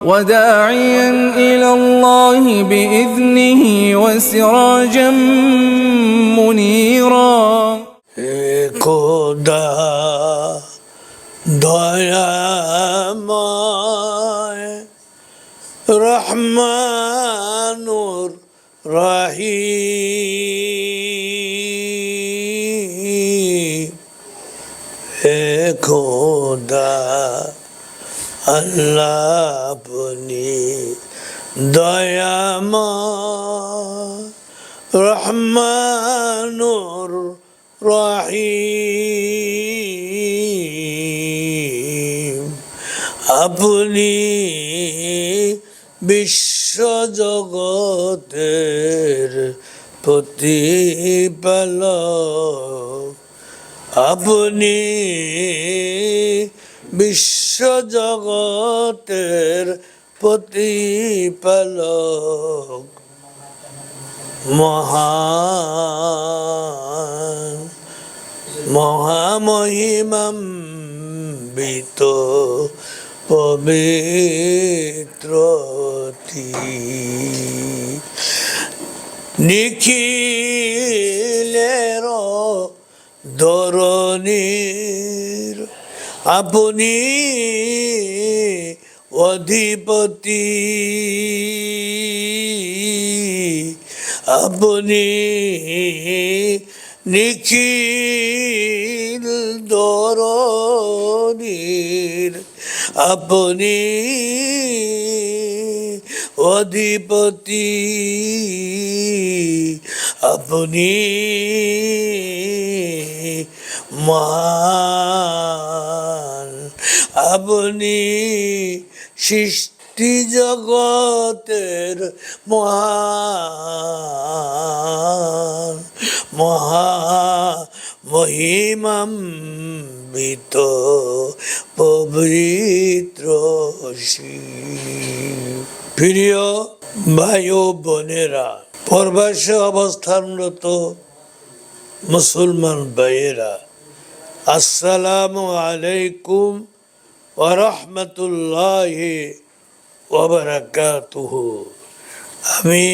وداعيا إلى الله بإذنه وسراجا منيرا হে খোদা দয়াময় রহমানুর রহিম হে খোদা আল্লাহ আপনি দয়াময় রহমানুর রহিম। আপনি বিশ্বজগতের প্রতিপালক। আপনি বিশ্বজগতের প্রতিপালক মহান মহামহিমাম্বিত পবিত্রতি নিখিলের ধরণীর আপনি অধিপতি। আপনি নিখিল দরণীর। আপনি অধিপতি। আপনি মহান আপনি সৃষ্টি জগতের মহান মহা মহিমাম্বিত পবিত্র প্রিয় ভাই ও বোনেরা, প্রবাসে অবস্থানরত মুসলমান ভাইয়েরা, আসসালামু আলাইকুম ওরহমতুল্লাহ ওবরাকাতুহ আমি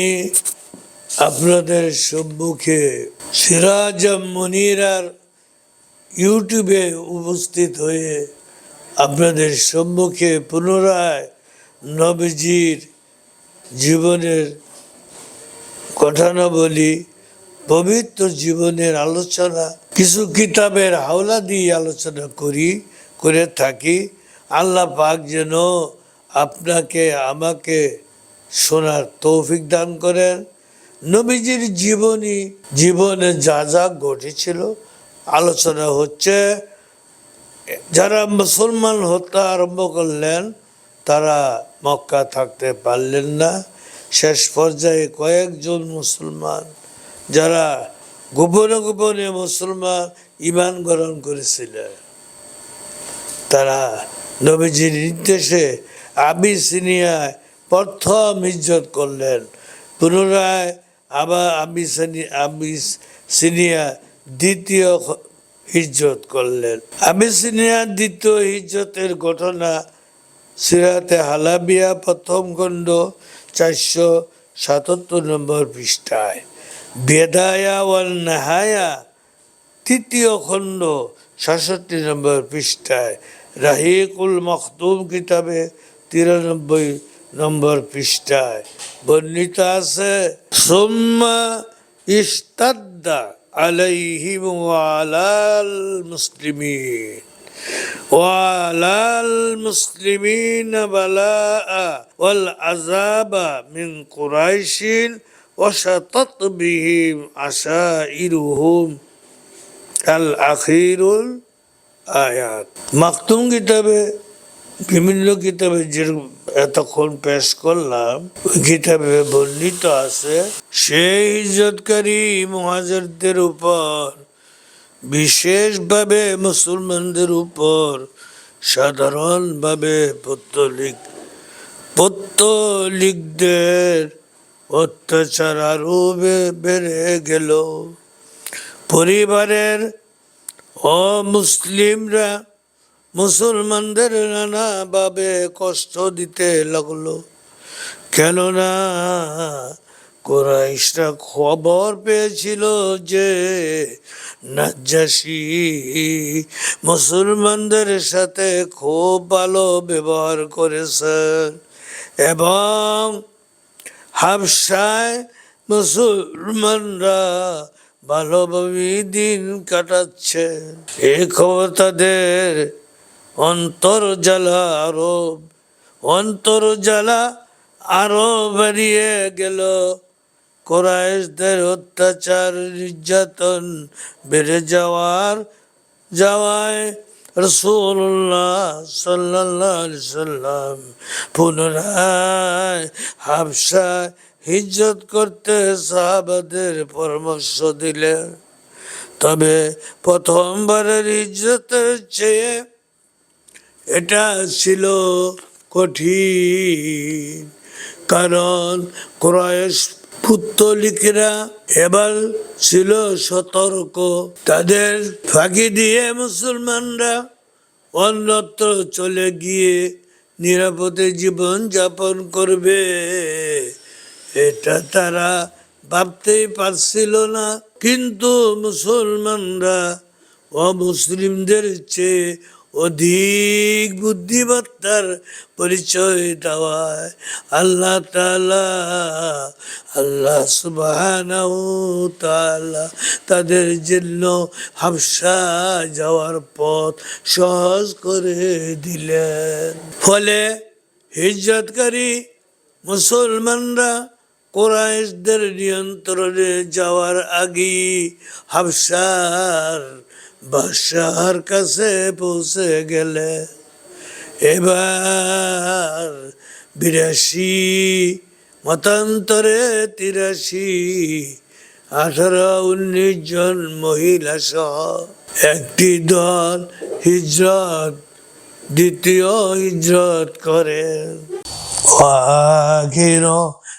আপনাদের সম্মুখে সিরাজ মনিরার ইউটিউবে উপস্থিত হয়ে আপনাদের সম্মুখে পুনরায় নবীজির জীবনের ঘটনাবলী পবিত্র জীবনের আলোচনা, কিছু কিতাবের হাওলা দিয়ে আলোচনা করি, করে থাকি। আল্লাহ পাক যেন আপনাকে, আমাকে শোনার তৌফিক দান করেন। নবীজির জীবনী, জীবনে যা যা ঘটেছিল, আলোচনা হচ্ছে, যারা মুসলমান হতে আরম্ভ করলেন, তারা মক্কা থাকতে পারলেন না। শেষ পর্যায়ে কয়েকজন মুসলমান, যারা গোপনে গোপনে মুসলমান ইমান গ্রহণ করেছিলেন, তারা নবীজির নির্দেশে আবিসিনিয়ায় প্রথম ইজ্জত করলেন। পুনরায় আবার আবিসিনি আবিসিনিয়া দ্বিতীয় ইজ্জত করলেন। আবিসিনিয়ার দ্বিতীয় ইজ্জতের ঘটনা সিরাতে হালাবিয়া প্রথম খণ্ড চারশো সাতাত্তর নম্বর পৃষ্ঠায়। বেদায়া ওয়াল নাহায়া তৃতীয় খণ্ড সাতষট্টি নম্বর পৃষ্ঠায়। রাহিকুল মখতুম কিতাবে তিরানব্বই নম্বর পৃষ্ঠায় বর্ণিত আছে সোম্মা ইস্তাদ্দা আলাইহিম ওয়ালাল মুসলিমিন وعلى المسلمين بلاء والعذاب من قريش وشطط بهم عشائرهم الأخير আয়াত। মাকতুম কিতাবে, বিভিন্ন কিতাবে যে এতক্ষণ পেশ করলাম কিতাবে বর্ণিত আছে, সেই ইজতকারী মহাজারদের উপর, বিশেষভাবে মুসলমানদের উপর, সাধারণভাবে পত্তলিক, পত্তলিকদের অত্যাচার আরও বেড়ে গেল। পরিবারের অমুসলিমরা মুসলমানদের নানাভাবে কষ্ট দিতে লাগল। কেননা কোরাইশরা খবর পেয়েছিল যে নাজ্জাসী মুসলমানদের সাথে খুব ভালো ব্যবহার করেছেন এবং হাবসায় মুসলমানরা ভালোভাবে দিন কাটাচ্ছে। এই খবর তাদের অন্তর জ্বালা আরও অন্তর জ্বালা আরও বাড়িয়ে গেল। কোরআশদের অত্যাচার, নির্যাতন বেড়ে যাওয়ার যাওয়ায় রসুল্লাহ সাল্লাহ সাল্লাম পুনরায় হাবসা হিজ্জত করতে সাহাবাদের পরামর্শ দিলে, তবে প্রথমবারের ইজ্জতের চেয়ে এটা ছিল কঠিন। কারণ ক্রয়েশ পুত্তলিকেরা এবার ছিল সতর্ক। তাদের ফাঁকি দিয়ে মুসলমানরা অন্যত্র চলে গিয়ে নিরাপদে জীবন যাপন করবে। এটা তারা ভাবতেই পারছিল না। কিন্তু মুসলমানরা অমুসলিমদের চেয়ে অধিক বুদ্ধিমত্তার পরিচয় দেওয়ায় আল্লাহ তালা আল্লাহ তাআলা তাদের জন্য হাবসা যাওয়ার পথ সহজ করে দিলেন। ফলে হিজরতকারী মুসলমানরা কোরাইশদের নিয়ন্ত্রণে যাওয়ার আগে হাফসার বাদশাহার কাছে পৌঁছে গেলে। এবার বিরাশি, মতান্তরে তিরাশি, আঠারো, উনিশ জন মহিলা সহ একটি দল হিজরত, দ্বিতীয় হিজরত করেন